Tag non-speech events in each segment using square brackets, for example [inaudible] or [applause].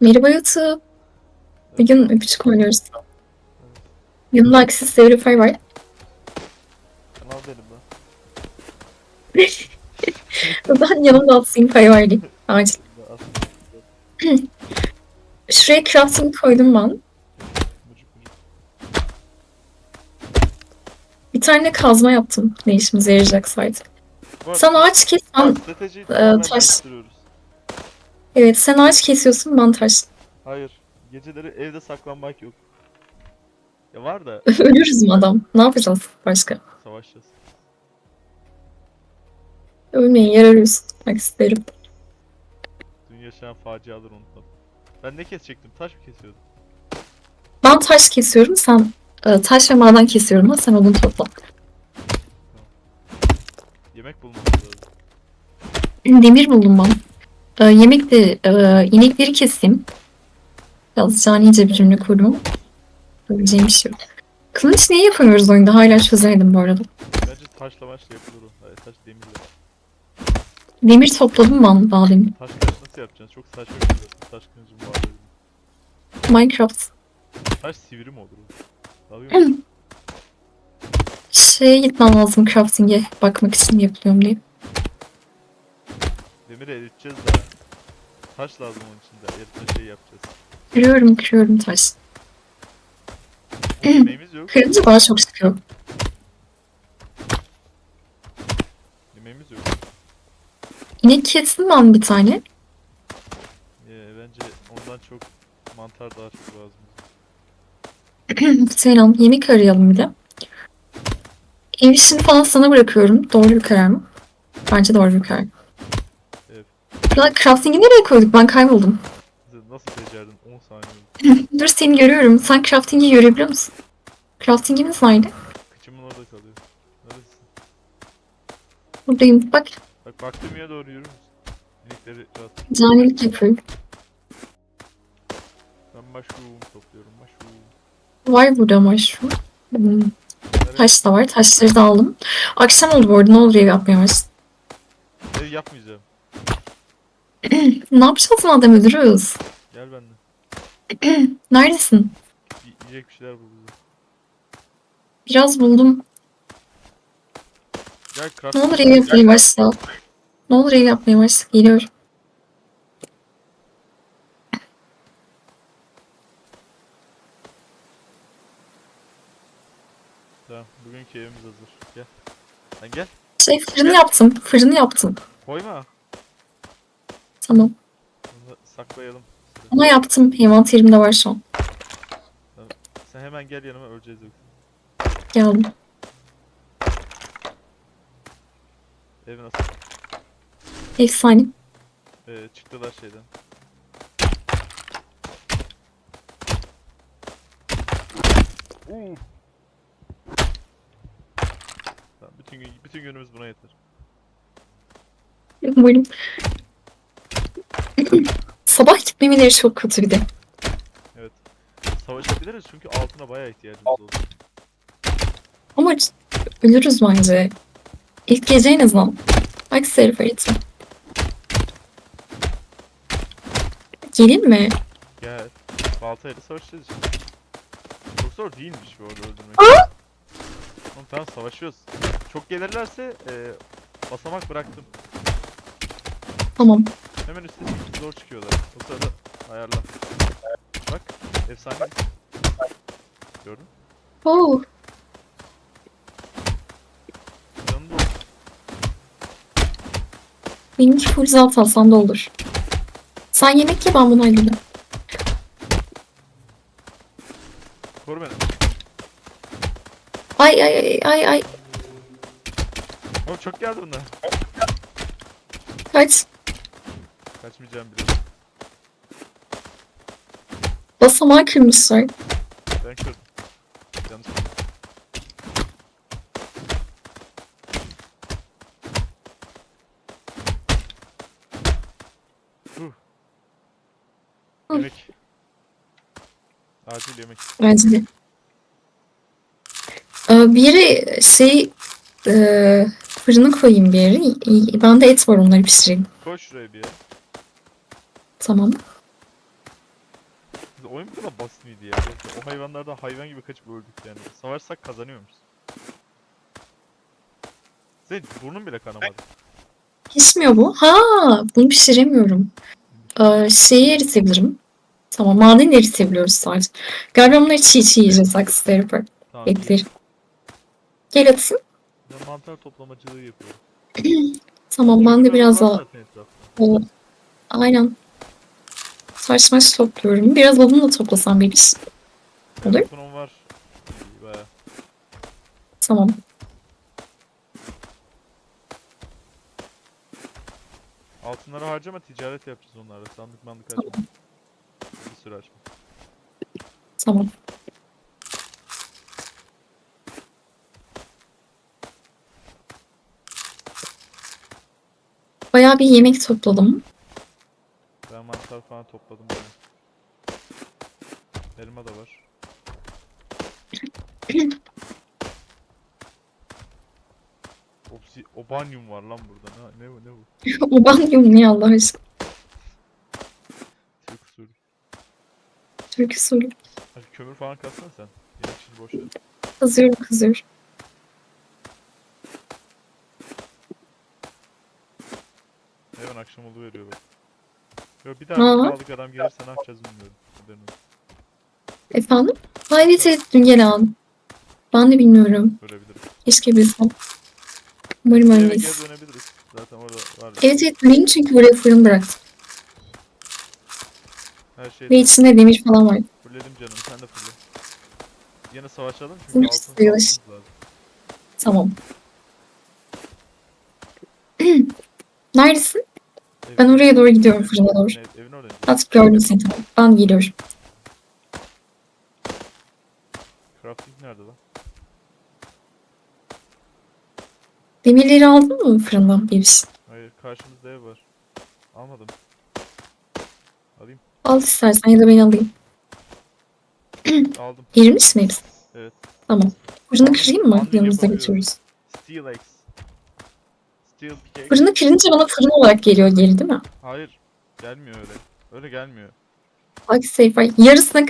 Merhaba YouTube. Bugün öpücük oynuyoruz. Yanımda Axis Verify var. Kanal benim ben. [laughs] Ben yanımda Atsing Pay vardı. Acil. Ben aslında Şuraya crafting koydum ben. Bir tane kazma yaptım. Ne işimize yarayacak artık. Sen ağaç kes, stratejiyi e, taş- değiştiriyoruz. Evet sen ağaç kesiyorsun, ben taş. Hayır. Geceleri evde saklanmak yok. Ya var da [laughs] Ölürüz mü adam? Ne yapacağız başka? savaşacağız. Ölmeyin, yer arıyoruz. Tutmak isterim. Dün yaşanan faciaları unutmadım. Ben ne kesecektim? Taş mı kesiyordum? Ben taş kesiyorum, sen e, taş ve maden kesiyorum. Ha, sen odun topla. Yemek bulmamız lazım. Demir buldum ben. E, yemek de e, inekleri keseyim. Biraz canice bir cümle kurdum. Öleceğim bir şey yok. Kılıç niye yapamıyoruz oyunda? Hala çözemedim bu arada. Bence taşla maçla yapılır. Hayır taş demirle. Demir topladım ben daha demin. Taş kılıç nasıl yapacaksın? Çok saçma bir şey. Taş kılıcın var. dedim. Minecraft. Taş sivri mi olur? mı? Şeye gitmem lazım crafting'e bakmak için yapılıyorum diye. Demiri eriteceğiz daha. Taş lazım onun için de. Eritme şey yapacağız. Kırıyorum kırıyorum taş. Yemeğimiz yok. Kırınca daha çok çıkıyor. Yemeğimiz yok. İnek kestim ben bir tane. Ee, bence ondan çok mantar daha çok lazım. [clears throat] Selam. Yemek arayalım bir de. Ev işini falan sana bırakıyorum. Doğru bir karar mı? Bence doğru bir karar. Ya crafting'i nereye koyduk? Ben kayboldum. Nasıl becerdin? 10 saniye. [laughs] Dur seni görüyorum. Sen crafting'i görebiliyor musun? Crafting'imiz nerede? Kıçımın orada kalıyor. Neredesin? Buradayım. Bak Bak baktığım yere doğru yürür müsün? İnekleri rahat. canilik yapıyorum. Ben mushroom topluyorum. Mushroom. Var burada mushroom. Hmm? Taş da var. Taşları da aldım. Akşam oldu bu arada. Ne olur ev yapmaya başladım. Ev yapmayacağım. Ne yapacağız madem ölürüz? Gel benden. [clears throat] Neredesin? Y- yiyecek bir şeyler bul bize. Biraz buldum. Gel craft. Ne olur ev yapmaya başla. Ne olur ev yapmaya başla. Geliyorum. Tamam. Bugünkü evimiz hazır. Gel. Lan gel. Şey fırını yaptım. Fırını yaptım. Koyma. Tamam. Bunu saklayalım. Ama yaptım. Envanterimde var şu an. Sen hemen gel yanıma öleceğiz yok. Geldim. Ev nasıl? Efsane. Ee, çıktılar şeyden. Tamam, bütün gün bütün günümüz buna yeter. Umarım. Sabah gitmemeleri çok kötü bir de. Savaşabiliriz çünkü altına bayağı ihtiyacımız oldu. Ama c- ölürüz bence. İlk gece en azından. Bak Serif harita. Gelin mi? Gel. Baltayla savaşacağız işte. Çok zor değilmiş bu arada öldürmek. Oğlum tamam savaşıyoruz. Çok gelirlerse e, basamak bıraktım. Tamam. Hemen üstte zor çıkıyorlar. O sırada ayarla. Bak efsane. Gördün? Oo. Yanında Benimki full zaten alsam da olur. Sen yemek ye ben bunu halledeyim. Koru beni. Ay ay ay ay ay. Oğlum çok geldi bunlar. Kaç. Kaçmayacağım bile. Basamağı kırmışlar. Ben kırdım. Yanlış kırdım. Huh. Hı. Yemek. Acil yemek. Bence de. Ee, bir yere şey e, fırını koyayım bir yere. İyi- Bende et var onları pişireyim. Koy şuraya bir yere. Tamam. Siz oyun bu kadar basit miydi ya? O hayvanlardan hayvan gibi kaçıp öldük yani. Savaşsak kazanıyormuşuz. Senin burnun bile kanamadı. Pişmiyor bu. Ha, bunu pişiremiyorum. Ee, şeyi eritebilirim. Tamam, maden eritebiliyoruz sadece. Galiba bunları çiğ çiğ yiyeceğiz aksları yapar. Tamam. iyi. Etleri. Gel atayım. Ben mantar toplamacılığı yapıyorum. [clears throat] Tamam, ben de biraz daha etrafta. Aynen. Saç maç topluyorum. Biraz odun da toplasam bir iş. Olur. Var. İyi. Tamam. Altınları harcama ticaret yapacağız onlarla. Sandık mandık açma. Bir sürü açma. Tamam. Bayağı bir yemek topladım. Ben mantar falan topladım. bayağı. Elma da var. [clears throat] Obsi Obanyum var lan burada. Ne, ne bu ne bu? o banyum niye Allah aşkına? Türk usulü. Türk usulü. Hadi kömür falan katsana sen. Yemek işini boş ver. Kızıyorum kızıyorum. Hemen akşam oldu veriyor bak. Yo bir daha Aa. sağlık adam gelirse ne yapacağız bilmiyorum. Haberin olsun. Efendim? Hayret et dün gelen. Ben de bilmiyorum. Ölebiliriz. Keşke bilsem. Umarım eve dönebiliriz. Zaten orada var. ya. Evet evet döneyim çünkü buraya fırın bıraktım. Her şey Ve içinde demir falan var. Fulledim canım sen de fulle. Yine savaşalım çünkü Full altın sayılır. sağlamamız lazım. Tamam. [clears throat] Neredesin? Ben oraya doğru gidiyorum fırına doğru. Ev, evin orada. Artık gördüm seni tamam. Ben geliyorum. Crafting nerede lan? Demirleri aldın mı fırından şey? Hayır karşımızda ev var. Almadım. Alayım. Al istersen ya da ben alayım. [clears throat] Aldım. Erimiş mi hepsi? Evet. Tamam. Fırını kırayım mı? Yanımızda bakıyorum. götürürüz. Steel axe. Steel pickaxe. Fırını kırınca bana fırın olarak geliyor geri değil mi? Hayır. Gelmiyor öyle. Öyle gelmiyor. Bak safe. Yarısını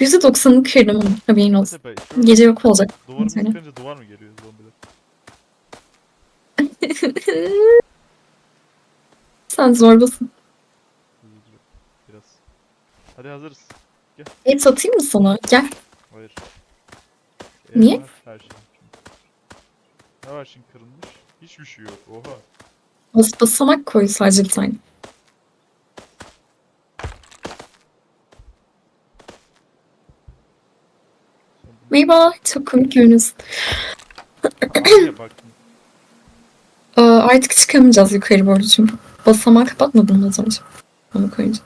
%90'ını kırdım onun. Haberin olsun. Tepe. Şöyle Gece yok olacak. duvarımızı Mesela. kırınca duvar mı geliyor zombiler? [laughs] Sen zorbasın. Biraz. Hadi hazırız. Et atayım mı sana? Gel. Hayır. Niye? Her şey. Ne var şimdi kırılmış? Hiçbir şey yok. Oha. Bas basamak koy sadece bir tane. Merhaba. Çok komik görünüyorsun. Baktın? [clears throat] Aa, artık çıkamayacağız yukarı çünkü. Basamağı kapatmadın mı az önce? Onu koyunca.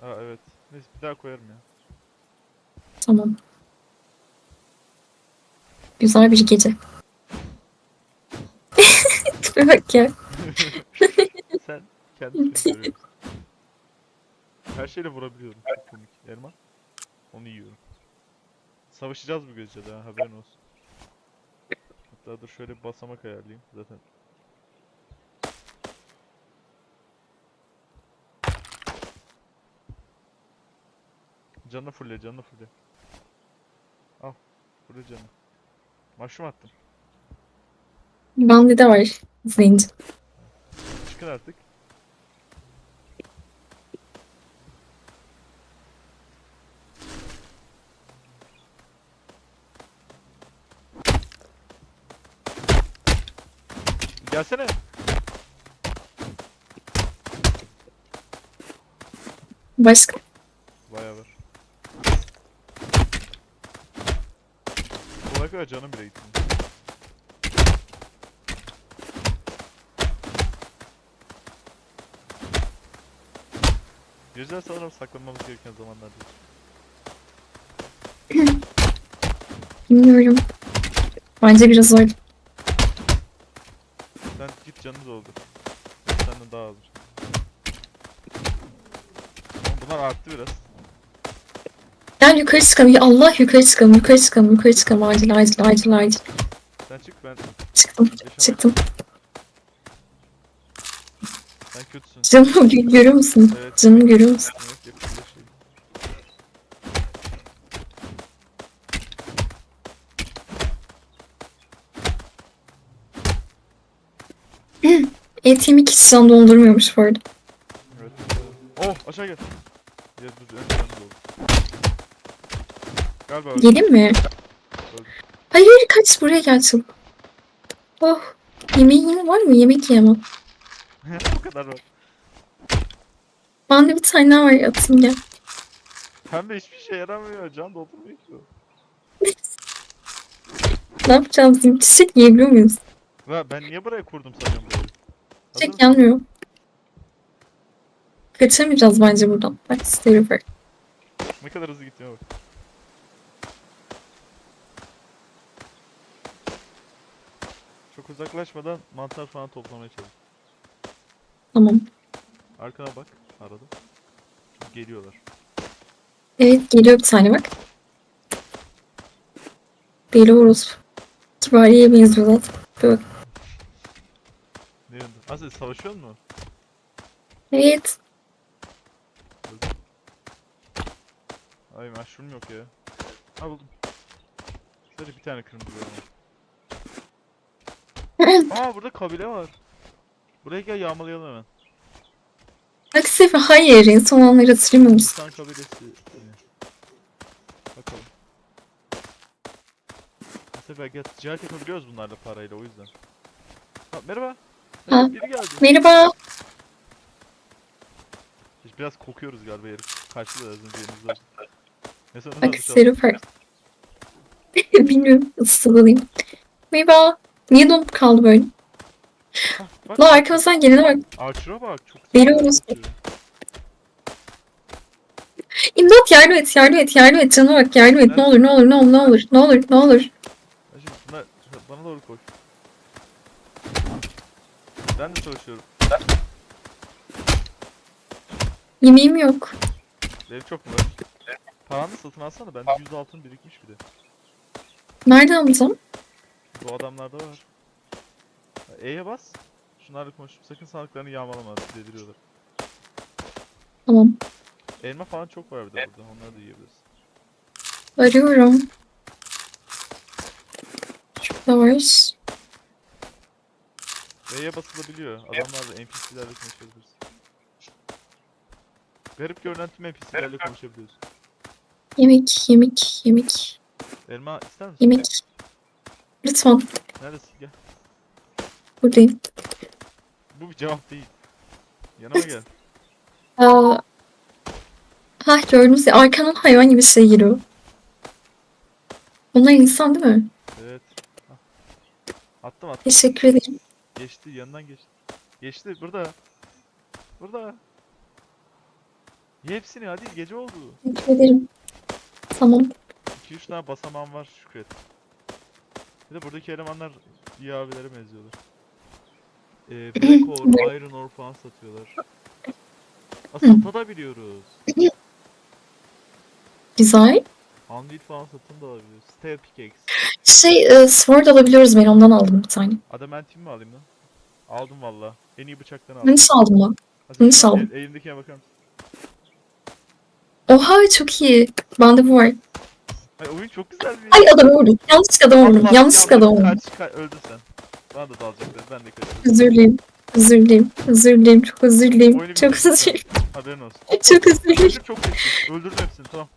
Ha evet. Neyse bir daha koyarım ya. Tamam. Güzel bir gece. Tipe bak ya. [laughs] Sen [laughs] kendin söylüyorsun. Her şeyle vurabiliyorum. Çok komik. Elma. Onu yiyorum. Savaşacağız bu gece de ha, haberin olsun. Hatta dur şöyle bir basamak ayarlayayım zaten. Canını fulle, canını fulle. Al, fulle canını. Mushroom attım. Bende de var. Zenci. Çıkın artık. Gelsene. Başka? Bayağı var. Kolay kolay canım bile gitti. Yüzden sanırım saklanmamız gereken zamanlar değil. [clears throat] Bilmiyorum. Bence biraz öyle. Sen git canını doldur. Senden daha. Oğlum bunlar arttı biraz. Gel yukarı çıkalım. Ya Allah yukarı çıkalım. Yukarı çıkalım. Yukarı çıkalım. Acil acil acil acil. Sen çık ben Çıktım. yaşamam. Çıktım. Camı görüyor musun? Evet. Camı görüyor musun? Evet, yakında şey. ATM hiç dondurmuyormuş bu arada. Evet. Oh aşağı gel. Ya dur en canlı oldu. Galiba öldü. Yedin mi? Hayır kaç buraya gel çabuk. Oh. Yemeğin var mı? Yemek yiyemem. [laughs] Bu kadar var. Bende bir tane daha var atayım gel. Pembe hiçbir şey yaramıyor. Can doldurmuyor ki o. Ne yapacağız? Bizim çiçek yiyebiliyor muyuz? Ve ben niye buraya kurdum sanıyorum burayı? Hazır Çiçek mısın? yanmıyor. Kaçamayacağız bence buradan. Bak Stereo Ne kadar hızlı gittiğime bak. Çok uzaklaşmadan mantar falan toplamaya çalış. Tamam. Arkana bak. Aradım. Çünkü geliyorlar. Evet geliyor bir tane bak. Deli orospu. Kibariye benziyor zaten. Bir bak. Ne yönde? Ha sen savaşıyor mu? Evet. Ay mushroom yok ya. Ha buldum. Sadece bir tane kırmızı var. [laughs] Aa burada kabile var. Buraya gel yağmalayalım hemen. Bak Sefer hayır. En son anları hatırlamıyor musun? İnsan kabilesi. yine. Bakalım. Bu sefer gel ticaret yapabiliyoruz bunlarla parayla o yüzden. Ha, merhaba. Ha. Biri geldi. Merhaba. Biz biraz kokuyoruz galiba herif. Karşıda az önce. Mesela [laughs] nasıl Bak alacağız? Serifer. Bilmiyorum. Isılalım. Merhaba. Niye donup kaldı böyle? Bak. La arkamızdan gelene bak. Archer'a bak çok Veriyoruz. güzel. İmdat yardım et, yardım et, yardım et. Canına bak yardım et. Ne olur, ne olur, ne olur, ne olur, ne olur, ne olur. Şimdi bunlar bana doğru koş. Ben de çalışıyorum. Yemeğim yok. Benim çok mu? Paranı satın alsana bende 100 altın birikmiş bir de. Nereden alacağım? Bu adamlarda var. E'ye bas. Şunlarla konuşup sakın sandıklarını yağmalama dediriyorlar. Tamam. Elma falan çok var bir de burada. Onları da yiyebiliriz. Arıyorum. Şurada var. E'ye basılabiliyor. Adamlarla NPC'lerle konuşabiliriz. Garip görünen tüm NPC'lerle konuşabiliyoruz. Yemek, yemek, yemek, Elma ister misin? yemek. Lütfen. Neredesin? Gel. Buradayım. Bu bir cevap değil. Yanıma gel. [laughs] Aa. Ha gördünüz ya arkadan hayvan gibi şey geliyor. Onlar insan değil mi? Evet. Hah. Attım attım. Teşekkür ederim. Geçti yanından geçti. Geçti burada. Burada. Ye hepsini hadi gece oldu. Teşekkür ederim. Tamam. 2-3 tane basamağım var şükret. Bir de buradaki elemanlar iyi abilere benziyorlar. Ee, Black Ore, Iron Ore falan satıyorlar. Aa, satabiliyoruz. Güzel. Anvil falan satın da alabiliyoruz. Steel Pickaxe. Şey, e, sword alabiliyoruz. Ben ondan aldım bir tane. Adamantium mi alayım lan? Aldım valla. En iyi bıçaktan aldım. Kılıç aldım ben. Hadi şuna aldım. el- Elimdekine bakar mısın? Oha çok iyi. Bende bu var. Ay oyun çok güzel bir Ay adam vurdum. Yanlışlıkla adam vurdum. Yanlış. vurdum. Kaç, kaç, öldün sen. Bana da dalacaklar. Ben de kaçıyorum. Özür dileyim. Özür dileyim. Özür dileyim. Çok özür dileyim. Oyunu Çok bitirdim özür dileyim. Haberin olsun. [laughs] Çok özür dileyim. Öldür çok kötü. Öldürdüm hepsini tamam.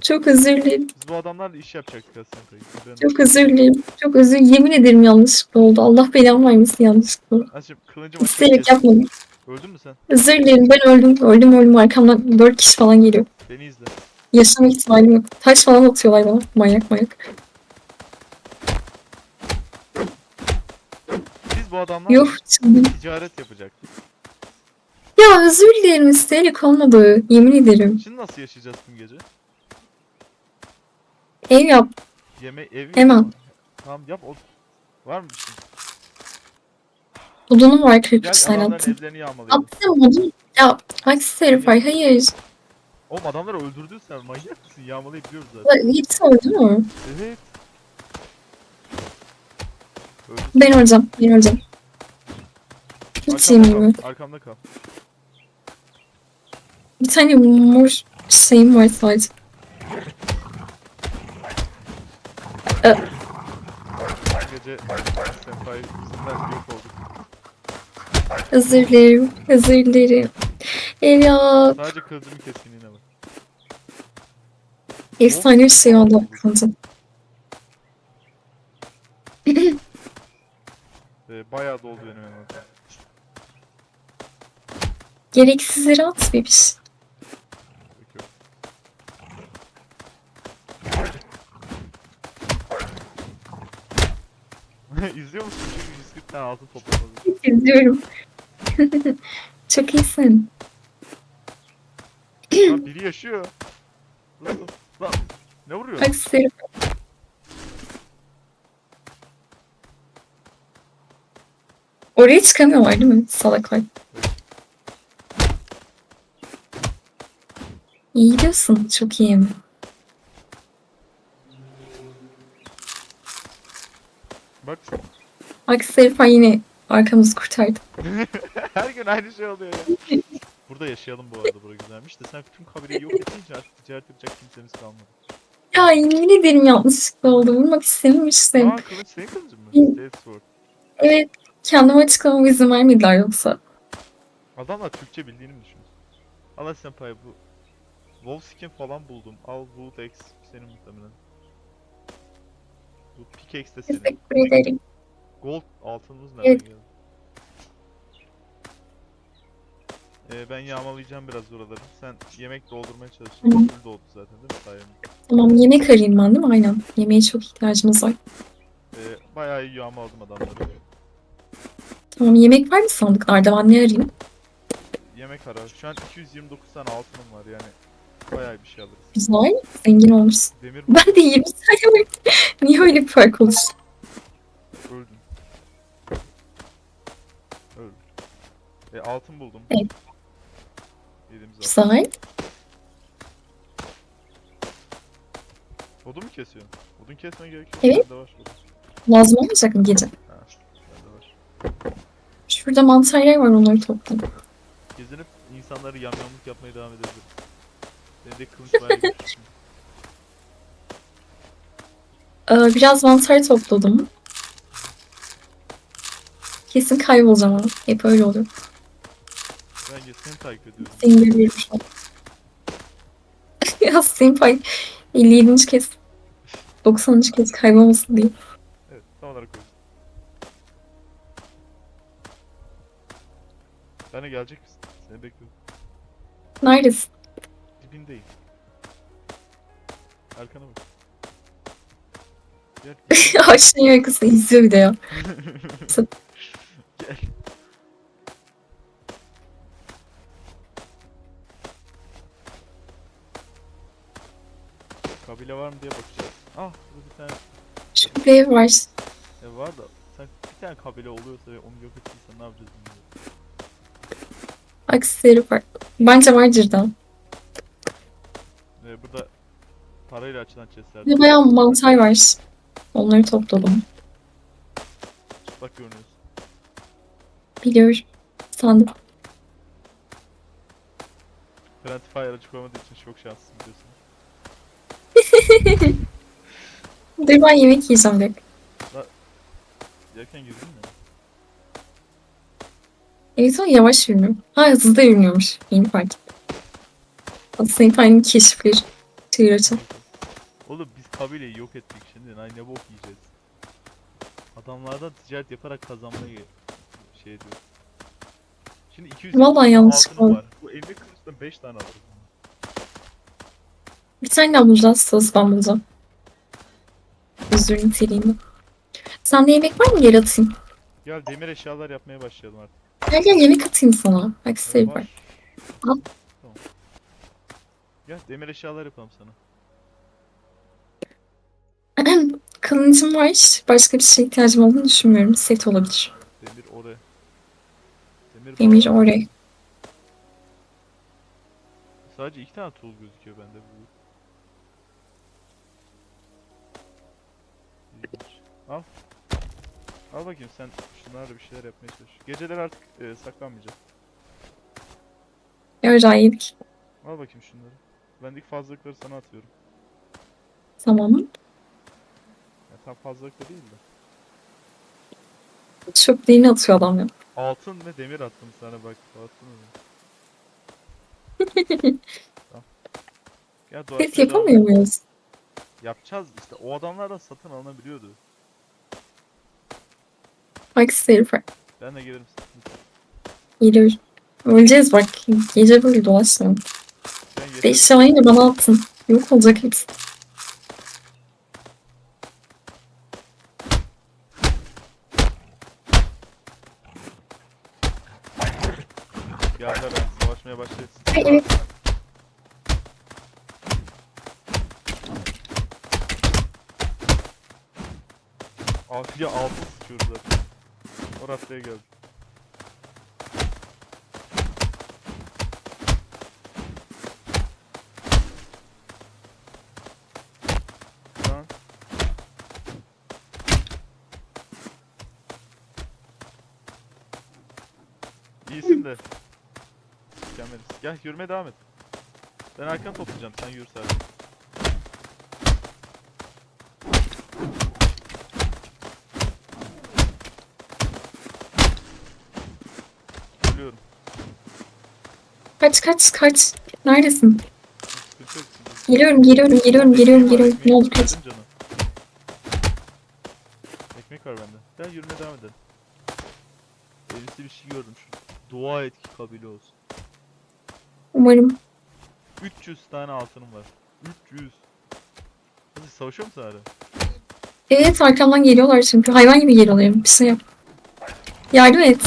Çok özür dileyim. Biz bu adamlarla iş yapacaktık aslında. Haberin olsun. Çok özür dileyim. Çok özür Yemin ederim yanlışlıkla oldu. Allah belamı vermesin yanlışlıkla. Açım kılıncım açık. İsteyerek kes. yapmadım. Öldün mü sen? Özür dilerim. Ben öldüm. Öldüm öldüm. Arkamdan 4 kişi falan geliyor. Beni izle. Yaşama ihtimalim yok. Taş falan atıyorlar bana. Manyak manyak. Biz bu adamlarla Yuh. çılgın. ticaret yapacaktık. Ya özür dilerim. İsteyerek olmadı. Yemin ederim. Şimdi nasıl yaşayacağız tüm gece? Ev yap. Yeme evi Hemen. Tamam yap o. Var mı bir şey? Odunum var Gel 43 tane adamların attım. evlerini yağmalayalım. Attım odun. Ya aksi herif var. Hayır. Oğlum adamları öldürdün sen manyak mısın? Yağmalayabiliyoruz zaten. Ulan Hepsi öldü mü? Evet. Öldü. Ben öleceğim. Ben öleceğim. Hiç Arkamda yok. kal. Arkamda kal. Bir tane mor şeyim var sadece. Gece senpai yüzünden yok olduk. Özür dilerim. Özür dilerim. Ev ya. Sadece kılıcımın keskinliğine bak. Efsane bir şey oldu kılıcım. Ee, bayağı doldu benim envanterim. Gereksizleri at bebiş. [laughs] İzliyor musun? Çünkü 140 tane altın toplamadı. İzliyorum. [laughs] Çok iyisin. Lan biri yaşıyor. Lan, lan. Ne vuruyor? Bak. Oraya çıkamıyorlar değil mi? Salaklar. İyi gidiyorsun. Çok iyi. Bak Bak Serifa yine arkamızı kurtardı. [laughs] her gün aynı şey oluyor ya. Burada yaşayalım bu arada bura güzelmiş de sen tüm kabileyi yok edince artık ticaret yapacak kimsemiz kalmadı. Ya yemin ederim yanlışlıkla oldu. Vurmak istememiştim. Aa kılıç senin kılıcın mı? Hı. Death Sword. Evet. Kendime açıklamama izin vermediler yoksa. Adamlar Türkçe bildiğini mi düşünüyorsun? Allah senpai bu Wolfskin falan buldum. Al Wood X senin muhtemelen. Bu pickaxe de senin. Teşekkür ederim. Gold altınımız nereden Evet. geldi? Ee, ben yağmalayacağım biraz oraları. Sen yemek doldurmaya çalış. Tamam. Full doldu zaten değil mi sayemde? Tamam yemek arayayım ben değil mi? Aynen. Yemeğe çok ihtiyacımız var. Ee, bayağı iyi yağmaladım adamları. Tamam yemek var mı sandıklarda? Ben ne arayayım? Yemek ara. Şu an 229 tane altınım var yani. Bayağı bir şey alırız. Güzel. Zengin olmuşsun. Demir Ben de 20 tane var. [laughs] Niye öyle bir fark oluştu? öldüm. Öldüm. E altın buldum. Evet. Yediğimiz altın. Güzel. Odun mu kesiyorsun? Odun kesmeye gerek yok. Evet. Bende var odun. Lazım olmayacak mı gece? Ha, bende var. Şurada mantarlar var onları toplayayım. Gezinip insanları yamyamlık yapmaya devam edebiliriz. Benim de kılıç bayağı güçlü. Ee, biraz mantar topladım. Kesin kaybolacağım ama. Hep öyle oluyor. Bence seni takip ediyorum. Seni görüyorum şu an. ya Senpai 57. kez 90. kez kaybolmasın diye. De gelecek misin? Seni bekliyorum. Neredesin? Dibindeyim. Arkana bak. Gel. [laughs] gel. Aşağıya yakası izliyor bir de ya. Gel. Kabile var mı diye bakacağız. Ah burada bir tane Şu bir ev var. ev var da sen bir tane kabile oluyorsa ve onu yok ettiysen ne yapacağız bilmiyorum. Aksileri var. Bence vardır da. Ee, burada parayla açılan chestler Bir bayağı mantar var. Onları topladım. çıplak görünüyorsun. Biliyorum. Sandım. Friendly Fire açık olmadığı için çok şanslısın biliyorsun. Dur [laughs] ben yemek yiyeceğim direkt. Yerken girdin mi? Evet ama yavaş yürünüyor. Ha hızlı da yürünüyormuş. Yeni fark ettim. Adı Senpai'nin keşifleri. Çığır açın. Oğlum biz kabileyi yok ettik şimdi. Ay ne bok yiyeceğiz. Adamlardan ticaret yaparak kazanmayı şey diyor. Şimdi 200 Vallahi yanlış oldu. var. Bu 50 kılıçtan 5 tane alırız. Bir tane daha bulacağız. Söz ben bulacağım. Özür niteliğinde. Sende yemek var mı? Gel atayım. Gel demir eşyalar yapmaya başlayalım artık. Gel gel yemek atayım sana. Bak sev var. Al. Tamam. Gel demir eşyalar yapalım sana. [clears throat] Kılıncım var. Başka bir şeye ihtiyacım olduğunu düşünmüyorum. Set olabilir. Demir oraya. Demir, Emir bağlı. oraya. Sadece iki tane tool gözüküyor bende bu. Al. Al bakayım sen şunlarla bir şeyler yapmaya çalış. Geceler artık e, saklanmayacağım. Öyle yedik. Al bakayım şunları. Bendeki fazlalıkları sana atıyorum. Tamam. Ya tam fazlalık da değil de. Çöplerini atıyor adam ya. altın ve demir attım sana bak. Altın [laughs] tamam. Gel dua Ses yapamıyor muyuz? Yapacağız işte. O adamlar da satın alınabiliyordu. Aksi herif. Ben de gelirim. Geliyor. Öleceğiz bak. Gece böyle dolaşmayalım. Beş yayınca bana attın. Yok olacak hepsi. Geldiler ben savaşmaya başlayacağız. Ay, evet. Altıya altı sıçıyoruz zaten. Raddeye geldi. Lan. İyisin de. Mükemmeliz. Gel yürümeye devam et. Ben arkanı toplayacağım sen yürü sadece. Kaç kaç kaç. Neredesin? Geliyorum geliyorum geliyorum geliyorum geliyorum. Ne oldu kaç. Canım. Ekmek var bende. Gel yürümeye devam edelim. Elimsi bir şey gördüm şu. Dua et ki kabile olsun. Umarım. 300 tane altınım var. 300. Hadi savaşıyor musun hala? Evet arkamdan geliyorlar çünkü. Hayvan gibi geliyorlar. Bir şey yap. Yardım et.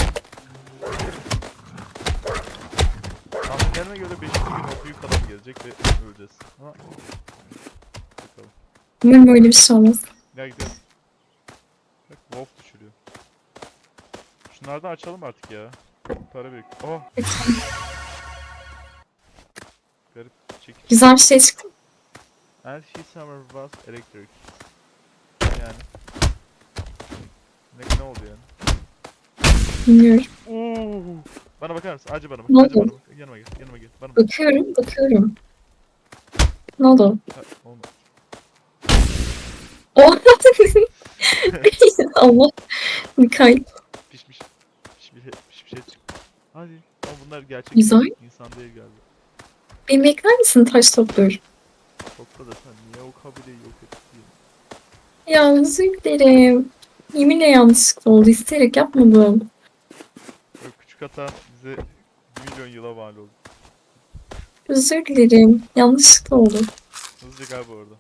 Tahminlerime göre 5. gün o büyük adam gelecek ve öleceğiz. Ama... Bakalım. Umarım böyle bir şey olmaz. Gel gidelim. Bak Wolf düşürüyor. Şunlardan açalım artık ya. Para büyük. Oh garip çekiç. Güzel bir şey çıktı. And he summer was electric. Yani. Ne, ne oldu yani? Bilmiyorum. Oo. Bana bakar mısın? Acı bana bak. Ne Acı oldu? bana bak. Yanıma gel. Yanıma gel. Bana bak. Bakıyorum bakıyorum. Ne oldu? Ha, olmadı. [laughs] Allah. Mikael. Pişmiş. Pişmiş, pişmiş şey çıktı. Hadi. Ama bunlar gerçek Güzel. insan değil galiba. Beni bekler misin taş topluyorum? Topla da sen niye o kabileyi yok ettin? Ya özür dilerim. Yeminle yanlışlıkla oldu. İsteyerek yapmadım. O küçük hata bize 1 milyon yıla mal oldu. Özür dilerim. Yanlışlıkla oldu. Hızlıca galiba orada.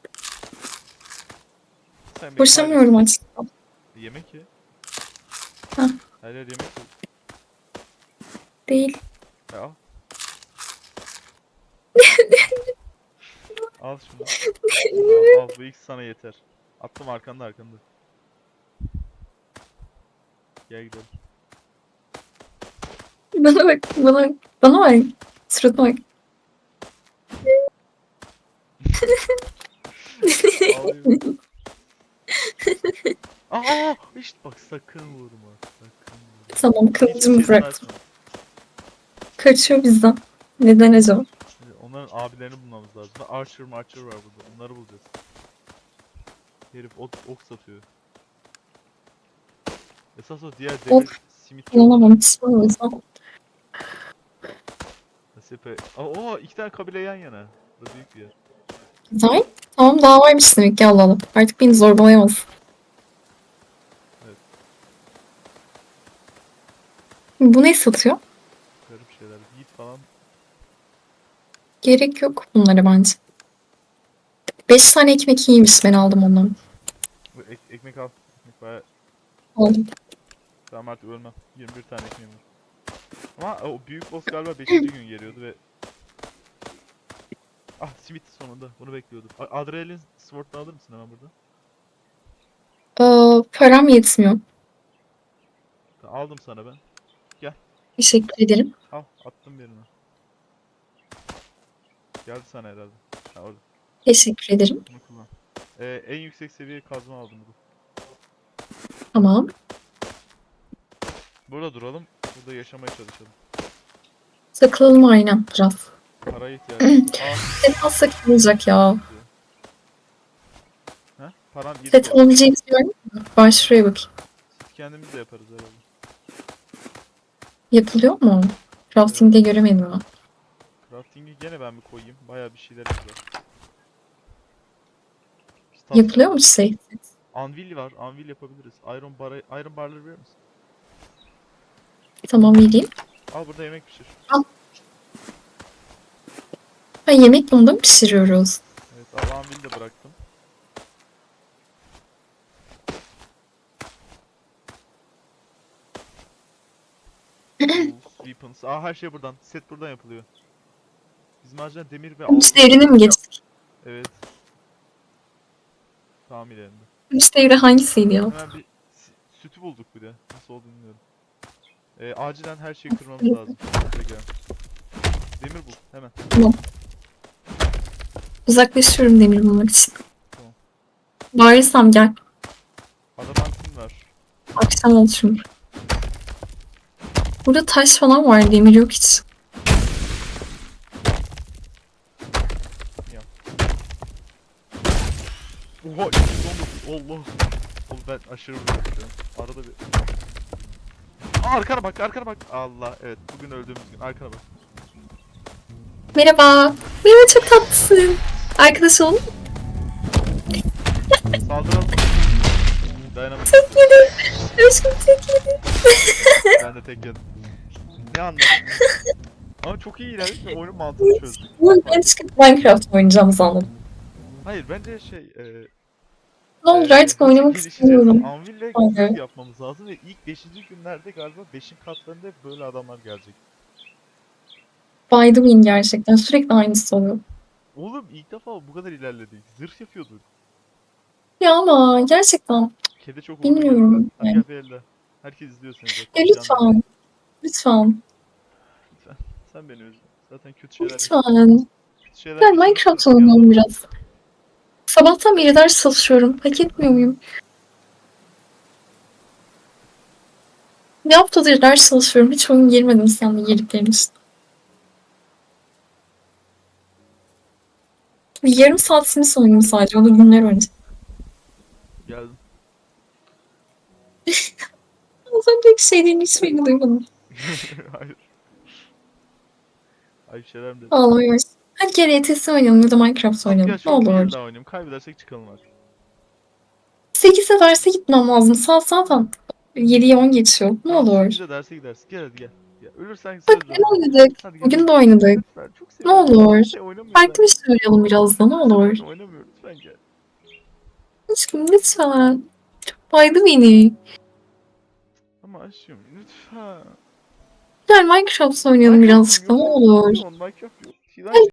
Sen beni Boşamıyorum açıkçası. Yemek ye. Hah. Her yer yemek yok. Değil. E, al. [laughs] al şunu. [laughs] al, al bu ikisi sana yeter. Attım arkanda arkanda. Gel gidelim. Bana bak. Bana Bana bak. Suratıma bak. [laughs] Ağlıyorum. [laughs] Aa işte bak sakın vurma. Sakın vurma. Tamam kılıcımı bıraktım. Kaçıyor bizden. Neden acaba? Şimdi onların abilerini bulmamız lazım. Archer Marcher var burada. Onları bulacağız. Herif ok, ok satıyor. Esas o diğer demir Ok simit Kullanamam. Pişman o yüzden. Nasipe. Aa, oo, iki tane kabile yan yana. Bu büyük bir yer. Güzel. Tamam ki Allah Allah. Artık beni zorbalayamaz. Evet. Bu ne satıyor? Garip şeyler. Yiğit falan. Gerek yok bunlara bence. Beş tane ekmek iyiymiş. Ben aldım ondan. Bu ek- ekmek al. Ekmek bayağı. Aldım. Tamam artık ölmem. 21 tane ekmeğim var. Ama o büyük boss galiba 5. [clears throat] gün geliyordu ve Ah Smith sonunda bunu bekliyordum. A- Adrenalin Sword'unu alır mısın hemen burada? Ee, param yetmiyor. Tamam, Aldım sana ben. Teşekkür ederim. Al attım birine. Geldi sana herhalde. Ha orada. Teşekkür ederim. Bunu kullan. Ee, en yüksek seviye kazma aldım bu. Tamam. Burada duralım. Burada yaşamaya çalışalım. Takılalım aynen biraz. Paraya ihtiyacım var. [clears throat] Set alsak iyi olacak ya. ha? Param 7 Set var mı? Ben şuraya bakayım. Kendimiz de yaparız herhalde. Yapılıyor mu? Crafting'de göremedim ama. Crafting'i gene ben bir koyayım. Bayağı bir şeylerimiz var. Tas- Yapılıyor mu şey? Anvil var. Anvil yapabiliriz. Iron bar Iron barları verir misin? Tamam vereyim. Al burada yemek pişir. Ha yemek onda mı pişiriyoruz? Evet al anvil de bıraktım. Tools, [laughs] weapons. Aa her şey buradan. Set buradan yapılıyor. Biz macera demir ve Üç devrine mi geçtik? Evet. Tamam ilerinde. Üç devre hangisiydi ya? Hemen bir sütü bulduk bir de. Nasıl olduğunu bilmiyorum. Ee, acilen her şeyi kırmamız lazım. Buraya. Demir bul hemen. Uzaklaşıyorum demir bulmak için. Tamam. Bağırırsam gel. Adamantin var. Akşam oldu. Burada taş falan var. Demir yok hiç. Oha 219. Allah. Oğlum ben aşırı vuruyorum. Arada bir... Aa arkana bak arkana bak. Allah evet bugün öldüğümüz gün arkana bak. Merhaba. Merhaba çok tatlısın. Arkadaş olun. Saldıralım. Dayanamadım. Aşkım tek yedi. [laughs] ben de tek yedim. Ne anladın? Ama çok iyi ilerledik ve oyunun mantığını çözdük. Oğlum ben çıkıp Minecraft oynayacağımızı anladım. Hayır bence şey... E, Ne olur e, artık oynamak gelişeceğiz? istemiyorum. Anvil ve Aynen. Gizli yapmamız lazım ve ilk 5. günlerde galiba 5'in katlarında hep böyle adamlar gelecek. The win gerçekten. Sürekli aynısı oluyor. Oğlum ilk defa bu kadar ilerledik. Zırh yapıyorduk. Ya ama gerçekten. Kedi çok Bilmiyorum yani. gel bir elde. Herkes izliyor seni zaten. Ya anda- lütfen. Lütfen. Sen beni üzme. Zaten kötü şeyler Lütfen. kötü şeyler yaşıyorsun, Minecraft yalan. biraz. Sabahtan beri ders çalışıyorum. Hak etmiyor muyum? Bir haftadır ders çalışıyorum. Hiç oyun girmedim seninle girdiklerin için. Bir yarım saat Sims oynadım sadece. O da günler önce. Geldim. [laughs] Az önceki şeylerin hiçbirini duymadım. [laughs] Hayır. Ayıp şeyler mi? Ağlamaya başladım. Hadi gel ETS oynayalım ya da Minecraft oynayalım. Ne bir olur. daha oynayalım. Kaybedersek çıkalım artık. 8'e derse gitmem lazım. Saat zaten 7'ye 10 geçiyor. Ne olur. sekize derse gidersin. Gel hadi gel. Ölürsen söz ver. oynadık. Bugün de oynadık. Ne olur. Şey Farklı bir şey oynayalım biraz da ne olur. Ben oynamıyorum. Lütfen gel. Aşkım lütfen. Çok baydı beni. Ama aşkım lütfen. Gel Minecraft oynayalım birazcık da ne olur. Minecraft yok.